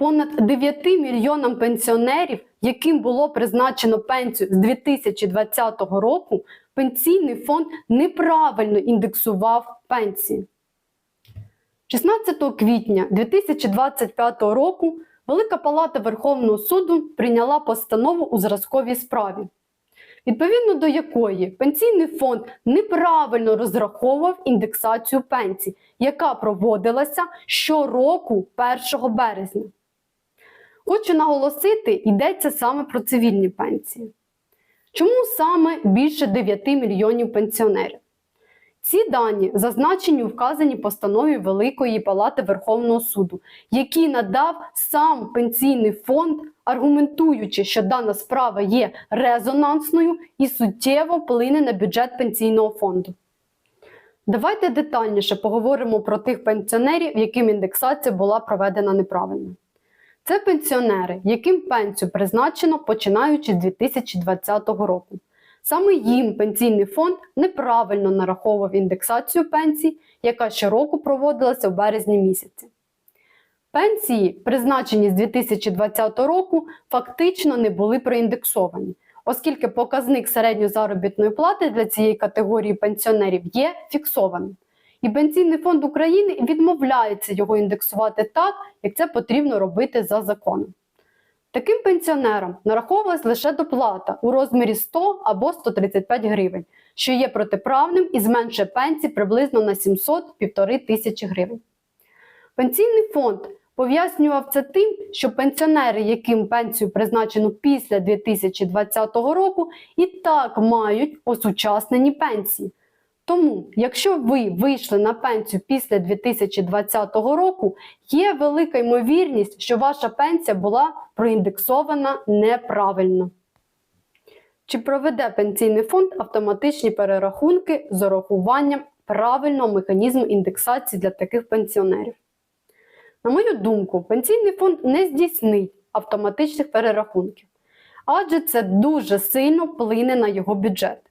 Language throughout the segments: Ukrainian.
понад 9 мільйонам пенсіонерів, яким було призначено пенсію з 2020 року, пенсійний фонд неправильно індексував пенсії. 16 квітня 2025 року Велика Палата Верховного суду прийняла постанову у зразковій справі, відповідно до якої пенсійний фонд неправильно розраховував індексацію пенсій, яка проводилася щороку 1 березня. Хочу наголосити, йдеться саме про цивільні пенсії. Чому саме більше 9 мільйонів пенсіонерів? Ці дані зазначені у вказаній постанові Великої Палати Верховного суду, який надав сам пенсійний фонд, аргументуючи, що дана справа є резонансною і суттєво вплине на бюджет пенсійного фонду. Давайте детальніше поговоримо про тих пенсіонерів, яким індексація була проведена неправильно. Це пенсіонери, яким пенсію призначено починаючи з 2020 року. Саме їм пенсійний фонд неправильно нараховував індексацію пенсій, яка щороку проводилася в березні місяці. Пенсії, призначені з 2020 року, фактично не були проіндексовані, оскільки показник середньої заробітної плати для цієї категорії пенсіонерів є фіксованим. І Пенсійний фонд України відмовляється його індексувати так, як це потрібно робити за законом. Таким пенсіонерам нараховувалась лише доплата у розмірі 100 або 135 гривень, що є протиправним і зменшує пенсії приблизно на 700-1,5 тисячі гривень. Пенсійний фонд пояснював це тим, що пенсіонери, яким пенсію призначено після 2020 року, і так мають осучаснені пенсії. Тому, якщо ви вийшли на пенсію після 2020 року, є велика ймовірність, що ваша пенсія була проіндексована неправильно. Чи проведе пенсійний фонд автоматичні перерахунки з урахуванням правильного механізму індексації для таких пенсіонерів? На мою думку, пенсійний фонд не здійснить автоматичних перерахунків, адже це дуже сильно вплине на його бюджет.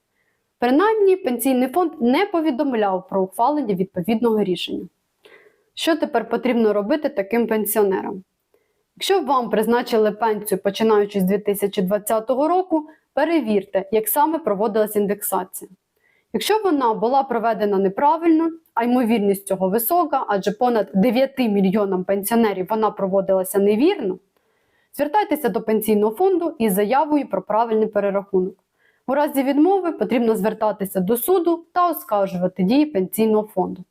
Принаймні, пенсійний фонд не повідомляв про ухвалення відповідного рішення. Що тепер потрібно робити таким пенсіонерам? Якщо вам призначили пенсію починаючи з 2020 року, перевірте, як саме проводилась індексація. Якщо вона була проведена неправильно, а ймовірність цього висока, адже понад 9 мільйонам пенсіонерів вона проводилася невірно, звертайтеся до пенсійного фонду із заявою про правильний перерахунок. У разі відмови потрібно звертатися до суду та оскаржувати дії пенсійного фонду.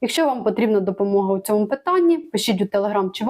Якщо вам потрібна допомога у цьому питанні, пишіть у Telegram чи